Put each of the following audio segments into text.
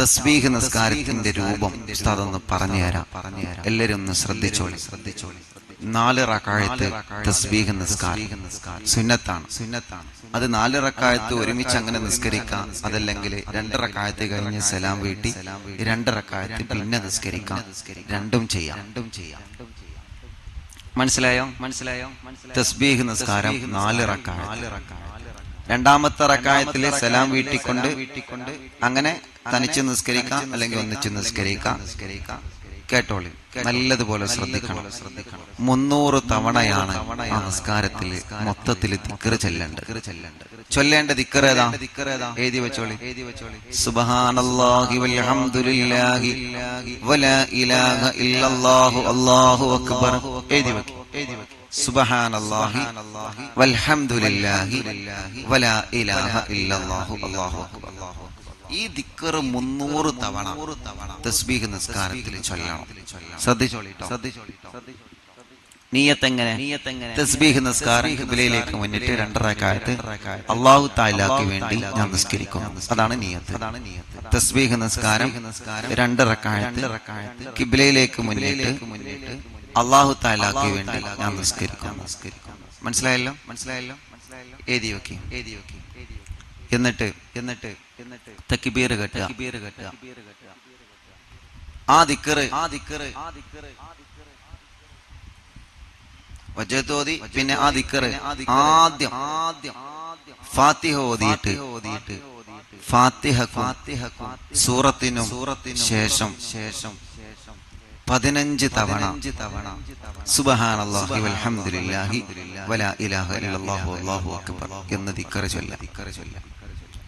തസ്ബീഹ് നിസ്കാരത്തിന്റെ രൂപം ഉസ്താദ് ഒന്ന് പറഞ്ഞു തരാം എല്ലാരും ഒന്ന് ശ്രദ്ധിച്ചോളി. ശ്രദ്ധിച്ചോളി. നാല് റക്കായത്ത് തസ്ബീഹ് നിസ്കാരം. സുന്നത്താണ്. സുന്നത്താണ്. അത് നാല് റക്കായത്ത് ഒരുമിച്ച് അങ്ങനെ നിസ്കരിക്കാം. അതല്ലെങ്കിൽ രണ്ട് റക്കായത്ത് കഴിഞ്ഞ് സലാം വീട്ടി രണ്ട് റക്കായത്ത് പിന്നെ നിസ്കരിക്കാം. രണ്ടും ചെയ്യാം. രണ്ടും ചെയ്യാം. മനസ്സിലായോ? മനസ്സിലായോ? തസ്ബീഹ് നിസ്കാരം നാല് റക്കായത്ത്. രണ്ടാമത്തെ റക്കായത്തിലെ സലാം വീട്ടിക്കൊണ്ട് അങ്ങനെ തനിച്ച് നിസ്കരിക്കാം അല്ലെങ്കിൽ ഒന്നിച്ച് നിസ്കരിക്കാം. കേട്ടോളി. നല്ലതുപോലെ ശ്രദ്ധിക്കണം. ശ്രദ്ധിക്കണം. മുന്നൂറ് തവണയാണ് ആ നിസ്കാരത്തിൽ മൊത്തത്തിൽ തിക്കറ് ചെല്ലേണ്ടത്. ചൊല്ലേണ്ട തിക്കറേതാ ഏതാ? എഴുതി വെച്ചോളി. സുബ്ഹാനല്ലാഹി വൽഹംദുലില്ലാഹി വലാ ഇലാഹ ഇല്ലല്ലാഹു അല്ലാഹു അക്ബർ. എഴുതി വെക്ക് എഴുതി വെക്ക് സുബ്ഹാനല്ലാഹി വൽഹംദുലില്ലാഹി വലാ ഇലാഹ ഇല്ലല്ലാഹു അല്ലാഹു അക്ബർ. ഈ ദിക്കർ മുന്നൂറ് തവണ തസ്ബീഹ് നിസ്കാരത്തിൽ ചൊല്ലണം. ശ്രദ്ധിച്ചോളി ശ്രദ്ധിച്ചോളി നീയത്തെങ്ങനെ? തസ്ബീഹ് നിസ്കാരം ഖിബിലയിലേക്ക് മുന്നിട്ട് രണ്ടരക്കാലത്ത് അള്ളാഹു താലാക്ക് വേണ്ടി ഞാൻ നിസ്കരിക്കുന്നു. അതാണ് നീയത്ത്. തസ്ബീഹ് നിസ്കാരം രണ്ടരക്കാലത്ത് കിബിലയിലേക്ക് മുന്നിട്ട് അള്ളാഹു താലാക്ക് വേണ്ടി ഞാൻ നിസ്കരിക്കും മനസ്സിലായല്ലോ? മനസ്സിലായല്ലോ? എഴുതി വെക്കി. എഴുതി വെക്കി. എന്നിട്ട് എന്നിട്ട് എന്നിട്ട്. തക്കിബീർ കെട്ടുക. തക്കിബീർ കെട്ടുക. ആ ദിക്കറ്. ആ ദിക്കറ്. ആ ദിക്കറ്. വജത്തോതി പിന്നെ ആ ദിക്കറ്. ആദ്യം. ആദ്യം. ഫാത്തിഹ ഓതിയിട്ട്. ഓതിയിട്ട്. ഫാത്തിഹ ഫാത്തിഹ സൂറത്തിനും സൂറത്തിനും ശേഷം. ശേഷം. ശേഷം. പതിനഞ്ച് തവണ. എന്ന് ദിക്കറ ചൊല്ല.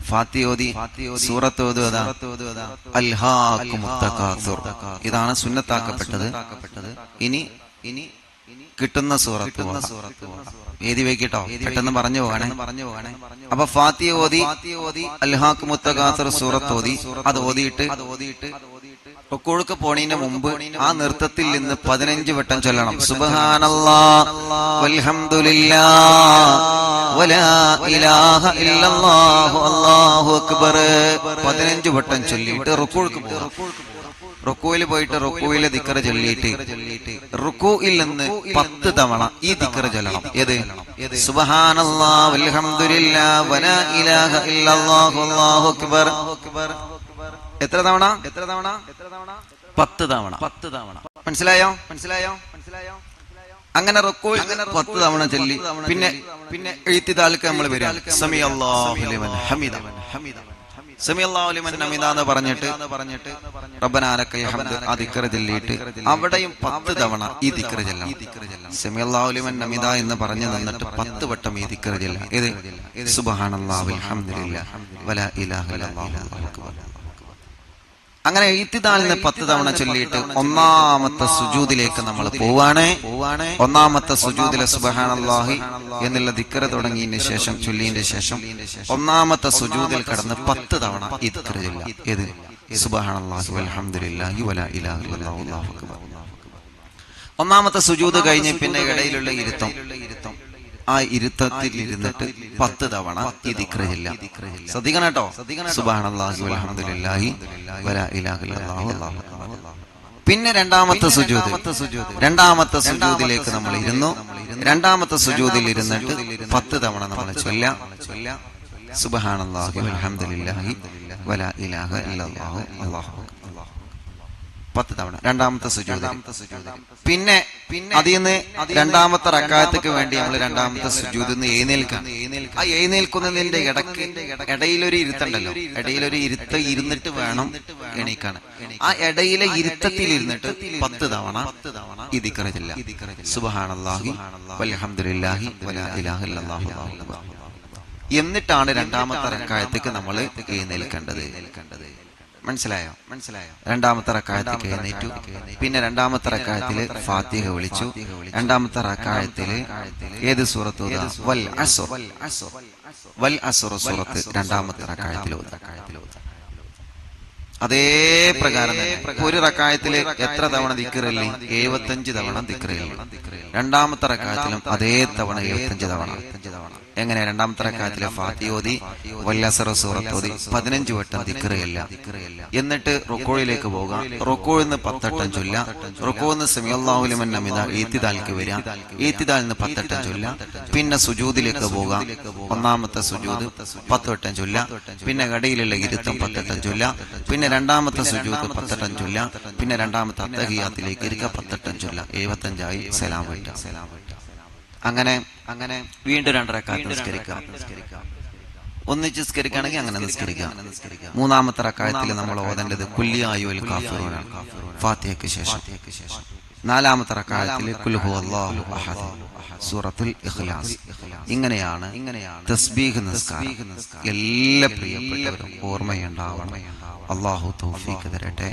ഫാത്തിയോതി ഇതാണ് സുന്നത്താക്കപ്പെട്ടത്. ഇനി ഇനി കിട്ടുന്ന സൂറത്ത് ഏതി വെക്കിട്ടോ? പെട്ടെന്ന് പറഞ്ഞു പോകണേ. പറഞ്ഞു പോകണേ. അപ്പൊ ഫാത്തി ഓതി അൽഹാക്ക് മുത്തഖാസർ സൂറത്ത് ഓതി അത് ഓതിയിട്ട് അത് ഓതിയിട്ട് റുക്കോഴുക്ക് പോണീന്റെ മുമ്പ് ആ നൃത്തത്തിൽ നിന്ന് പതിനഞ്ച് വട്ടം ചൊല്ലണം. സുബഹാനല്ലാ വൽഹംദുലില്ലാ വലാ ഇലാഹ ഇല്ലല്ലാഹു. അല്ലാഹു അക്ബർ പതിനഞ്ച് വട്ടം ചൊല്ലിയിട്ട് റുക്കോഴുക്ക് പോകണം റുക്കുവിൽ പോയിട്ട് റുക്കുവിലെ ദിക്കറ ചൊല്ലിയിട്ട് റുക്കോ നിന്ന് പത്ത് തവണ ഈ ദിക്കറ ചൊല്ലണം. ഏത്? സുബഹാനല്ലാ വൽഹംദുലില്ലാ വലാ ഇലാഹ ഇല്ലല്ലാഹു. അല്ലാഹു അക്ബർ. എത്ര തവണ? എത്ര തവണ? എത്ര തവണ? പത്ത് തവണ. പത്ത് തവണ. മനസ്സിലായോ? മനസ്സിലായോ? മനസ്സിലായോ? അങ്ങനെ റൊക്കോയിൽ പത്ത് തവണ ചൊല്ലി. പിന്നെ പിന്നെ എഴുത്തി താൽക്ക് നമ്മൾ വരിക. സമി അല്ലാഹു ലിമൻ ഹമിദ ഹമിദ സമി ഹമിദ എന്ന് പറഞ്ഞിട്ട് പറഞ്ഞിട്ട് ആ ചൊല്ലിയിട്ട് അവിടെയും പത്ത് തവണ ഈ ദിക്ർ ചെല്ലണം. സമി ലിമൻ ഹമിദ എന്ന് പറഞ്ഞു നിന്നിട്ട് പത്ത് വട്ടം ഈ ദിക്ർ ചെല്ലാം ഇത് സുബ്ഹാനല്ലാഹി വൽഹംദുലില്ലാഹി വലാ ഇലാഹ ഇല്ലല്ലാഹു അല്ലാഹു അക്ബർ അങ്ങനെ ഇത്തിദാലിന് പത്ത് തവണ ചൊല്ലിയിട്ട് ഒന്നാമത്തെ സുജൂദിലേക്ക് നമ്മൾ പോവാണ്. ഒന്നാമത്തെ സുജൂദിലെ സുബഹാനല്ലാഹി എന്നുള്ള ദിക്കറ് തുടങ്ങിയതിന് ശേഷം ചൊല്ലിയതിന്റെ ശേഷം ഒന്നാമത്തെ സുജൂദിൽ കടന്ന് പത്ത് തവണ ഈ ചൊല്ലാം ഏത്? സുബഹാനല്ലാഹി അലഹമുല്ലാഹി വലാ ഇലാഹ അക്ബർ. ഒന്നാമത്തെ സുജൂദ് കഴിഞ്ഞ് പിന്നെ ഇടയിലുള്ള ഇരുത്തം. ആ ഇരുത്തത്തിൽ ഇരുന്നിട്ട് പത്ത് തവണ ഈ ശ്രദ്ധിക്കണം കേട്ടോ. പിന്നെ രണ്ടാമത്തെ സുജൂദ് രണ്ടാമത്തെ സുജൂതിലേക്ക് നമ്മൾ ഇരുന്നു. രണ്ടാമത്തെ സുജൂതിൽ ഇരുന്നിട്ട് പത്ത് തവണ നമ്മൾ ചൊല്ലാം. സുബഹാനല്ലാഹി വൽഹംദുലില്ലാഹി വലാ ഇലാഹ അല്ലാഹു അക്ബർ പത്ത് തവണ. രണ്ടാമത്തെ സുജൂദ് പിന്നെ പിന്നെ അതിൽ നിന്ന് രണ്ടാമത്തെ റക്കായത്തേക്ക് വേണ്ടി നമ്മൾ രണ്ടാമത്തെ സുജൂതിൽ നിന്ന് എഴുന്നേൽക്കാം ആ എഴുന്നേൽക്കുന്നതിന്റെ ഇടയ്ക്ക് ഇടയിലൊരു ഇരുത്തുണ്ടല്ലോ. ഇടയിലൊരു ഇരുത്ത ഇരുന്നിട്ട് വേണം എണീക്കാൻ. ആ ഇടയിലെ ഇരുത്തത്തിൽ ഇരുന്നിട്ട് പത്ത് തവണ ഈ ദിക്കറില്ല സുബഹാനല്ലാഹി എന്നിട്ടാണ് രണ്ടാമത്തെ റക്കായത്തേക്ക് നമ്മൾ എഴുന്നേൽക്കേണ്ടത്. മനസ്സിലായോ? മനസ്സിലായോ? രണ്ടാമത്തെ റക്കായത്തിൽ എഴുന്നേറ്റു പിന്നെ രണ്ടാമത്തെ റക്കായത്തിൽ ഫാത്തിഹ വിളിച്ചു. രണ്ടാമത്തെ റക്കായത്തിൽ ഏത് സൂറത്ത്? വൽ അസുർ. വൽ അസുർ. സൂറത്ത് രണ്ടാമത്തെ റക്കായത്തിൽ അതേ പ്രകാരം തന്നെ. ഒരു റക്കായത്തിൽ എത്ര തവണ ദിക്കറില്ലേ എഴുപത്തഞ്ച് തവണ ദിക്കറില്ലേ രണ്ടാമത്തെ റക്കായത്തിലും അതേ തവണ എഴുപത്തഞ്ച് തവണ എങ്ങനെ? രണ്ടാമത്തെ റക്കായത്തിലെ ഫാത്തിയോതി വല്ലസറ സൂറത്തോതി പതിനഞ്ച് വട്ടം ദിക്റയല്ല എന്നിട്ട് റൊക്കോഴിലേക്ക് പോകാം. റൊക്കോഴിൽ നിന്ന് പത്തട്ടം ചൊല്ല റൊക്കോ നിന്ന് സെമിയല്ലാഹുലിമൻ നമിത ഈത്തിദാലിക്ക് വരാം ഈത്തിദാലിൽ നിന്ന് പത്തട്ടം ചൊല്ല പിന്നെ സുജൂതിലേക്ക് പോകാം. ഒന്നാമത്തെ സുജൂത് പത്തുവട്ടം ചൊല്ല പിന്നെ കടയിലുള്ള ഇരുത്തം പത്തട്ടം ചൊല്ല പിന്നെ രണ്ടാമത്തെ സുജൂത്ത് പത്തട്ടം ചൊല്ല പിന്നെ രണ്ടാമത്തെ അത്തഹിയാത്തിലേക്ക് ഇരിക്കുക പത്തട്ടം ചൊല്ല എഴുപത്തഞ്ചായി സലാം വൈറ്റ അങ്ങനെ അങ്ങനെ വീണ്ടും രണ്ടരക്കാലത്ത് നിസ്കരിക്കാം. ഒന്നിച്ച് നിസ്കരിക്കുകയാണെങ്കിൽ അങ്ങനെ നിസ്കരിക്കാം. മൂന്നാമത്തെ റക്കായത്തിൽ നമ്മൾ ഓതേണ്ടത് കുല്ലിയായുൽ കാഫിറൂനാണ്. ഫാത്തിഹയ്ക്ക് ശേഷം. നാലാമത്തെ റക്കായത്തിൽ കുൽഹു അല്ലാഹു അഹദ്. സൂറത്തുൽ ഇഖ്ലാസ്. ഇങ്ങനെയാണ് ഇങ്ങനെയാണ് തസ്ബീഹ് നിസ്കാരം. എല്ലാ പ്രിയപ്പെട്ടവരും ഓർമ്മയുണ്ടാവണം. അള്ളാഹു തൗഫീഖ് തരട്ടെ